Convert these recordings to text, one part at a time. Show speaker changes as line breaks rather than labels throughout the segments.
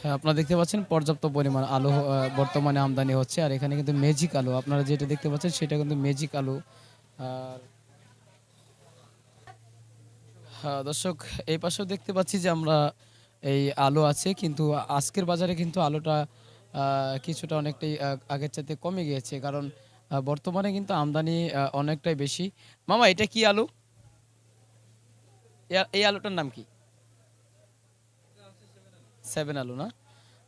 হ্যাঁ আপনারা দেখতে পাচ্ছেন পর্যাপ্ত পরিমাণ আলু বর্তমানে আমদানি হচ্ছে, আর এখানে কিন্তু ম্যাজিক আলু। আপনারা যেটা দেখতে পাচ্ছেন সেটা কিন্তু ম্যাজিক আলু। আর হ্যাঁ দর্শক, এই পাশেও দেখতে পাচ্ছি যে আমরা এই আলু আছে, কিন্তু আজকের বাজারে কিন্তু আলুটা কিছুটা অনেকটাই আগের চাইতে কমে গিয়েছে, কারণ বর্তমানে কিন্তু আমদানি অনেকটাই বেশি। মামা, এটা কি আলু? এই আলুটার নাম কি? সেভেন আলু না?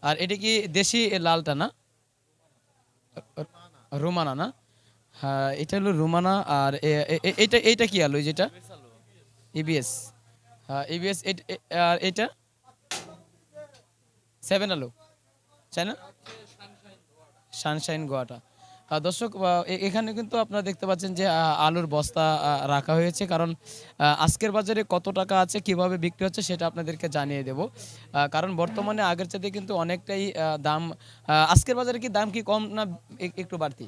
আর এটা কি দেশি লালটা না? রুমানা না? হ্যাঁ এটা হলো রুমানা আর এটা, এইটা কি আলু? যেটা? ইবিএস। হ্যাঁ ইবিএস আর এটা? সেভেন আলু। তাই না? সানশাইন গোয়াটা। দর্শক এখানে কিন্তু আপনারা দেখতে পাচ্ছেন যে আলুর বস্তা রাখা হয়েছে। কারণ আজকের বাজারে কত টাকা আছে, কীভাবে বিক্রি হচ্ছে সেটা আপনাদেরকে জানিয়ে দেব। কারণ বর্তমানে আগের চাইতে কিন্তু অনেকটাই দাম আজকের বাজারে কি দাম কি কম না একটু বাড়তি?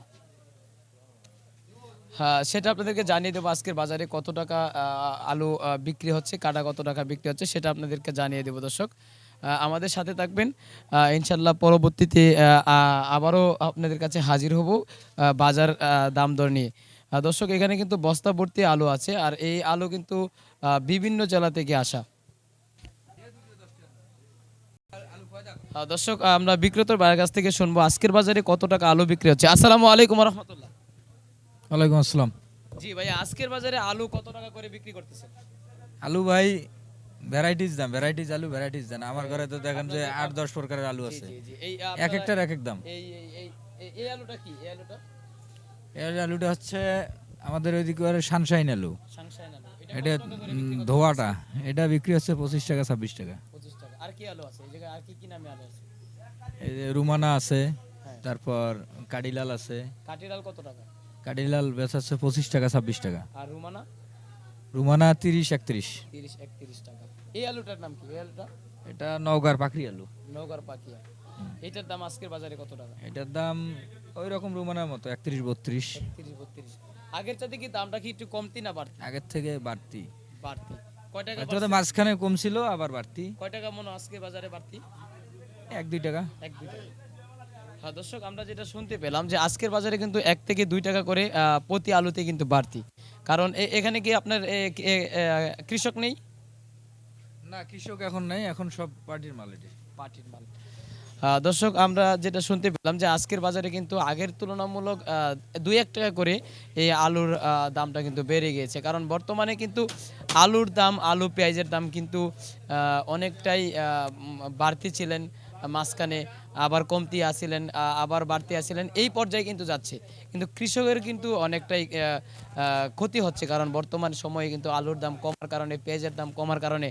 হ্যাঁ সেটা আপনাদেরকে জানিয়ে দেবো আজকের বাজারে কত টাকা আলু বিক্রি হচ্ছে, কাটা কত টাকা বিক্রি হচ্ছে, সেটা আপনাদেরকে জানিয়ে দেবো দর্শক। আমাদের সাথে থাকবেন। ইনশাল্লাহ পরবর্তীতে আবারও আপনাদের কাছে হাজির হব বাজার দাম দর নিয়ে। দর্শক এখানে কিন্তু বস্তা ভর্তি আলু আছে আর এই আলু কিন্তু বিভিন্ন জেলা থেকে আসা। দর্শক আমরা বিক্রেতার বাইরের কাছ থেকে শুনব আজকের বাজারে কত টাকা আলু বিক্রি হচ্ছে। আসসালামু আলাইকুম রহমতুল্লাহ।
ওয়ালাইকুম আসসালাম।
জি ভাই আজকের বাজারে আলু কত টাকা করে বিক্রি করতেছেন?
আলু ভাই ভ্যারাইটিস দাম ভ্যারাইটিস আলু ভ্যারাইটিস দাম আমার ঘরে তো দেখেন যে আট দশ প্রকারের আলু আছে।
এই
এক একটার এক এক দাম।
এই এই এই এই- এই আলুটা কি? এই আলুটা?
এর আলুটা হচ্ছে আমাদের ওইদিকে সানশাইন আলু।
এটা
ধোয়াটা। এটা বিক্রি হচ্ছে পঁচিশ টাকা ছাব্বিশ টাকা।
আর কি আলু আছে? এই আর কি কি নামে আলু আছে?
রুমানা আছে
হ্যাঁ।
তারপর কাডিলাল আছে।
কাটিলাল কত টাকা?
কাডিলাল বেচাচ্ছে পঁচিশ টাকা ছাব্বিশ টাকা।
আর রুমানা?
রুমানা তিরিশ একত্রিশ।
30 31 টাকা। এই আলুটার নাম কি? এই আলুটা?
এটা নওগাঁর পাখরি আলু।
পাকিয়া এটার দাম আজকের বাজারে কত টাকা?
এটার দাম ওই রকম রুমানার মতো একত্রিশ বত্রিশ।
30 32 আগের চাইতে কি দামটা কি একটু কমতি না বাড়তি?
আগের থেকে বাড়তি।
বাড়তি। কয় টাকা
হয়তো তো মাঝখানে কম ছিল আবার বাড়তি।
কয় টাকা মনে হয় আজকে বাজারে বাড়তি?
এক দুই টাকা।
এক দুই টাকা। হ্যাঁ দর্শক আমরা যেটা শুনতে পেলাম যে আজকের বাজারে কিন্তু এক থেকে দুই টাকা করে আহ, প্রতি আলুতে কিন্তু বাড়তি। কারণ এখানে কি আপনার কৃষক নেই?
না কৃষক এখন নেই এখন সব পার্টির মাল এটি
পাটির মাল দর্শক আমরা যেটা শুনতে পেলাম যে আজকের বাজারে কিন্তু আগের তুলনামূলক আহ, দুই এক টাকা করে এই আলুর আহ, দামটা কিন্তু বেড়ে গিয়েছে। কারণ বর্তমানে কিন্তু আলুর দাম আলু পেঁয়াজের দাম কিন্তু আহ, অনেকটাই বাড়তি ছিলেন মাঝখানে আবার কমতি আসিলেন আবার বাড়তি আসিলেন, এই পর্যায়ে কিন্তু যাচ্ছে। কিন্তু কৃষকের কিন্তু অনেকটাই ক্ষতি হচ্ছে, কারণ বর্তমান সময়ে কিন্তু আলুর দাম কমার কারণে, পেঁয়াজের দাম কমার কারণে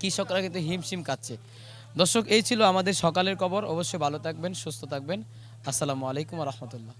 কৃষকরা কিন্তু হিমশিম কাচ্ছে দর্শক, এই ছিল আমাদের সকালের খবর। অবশ্যই ভালো থাকবেন, সুস্থ থাকবেন। আসসালামু আলাইকুম রহমতুল্লাহ।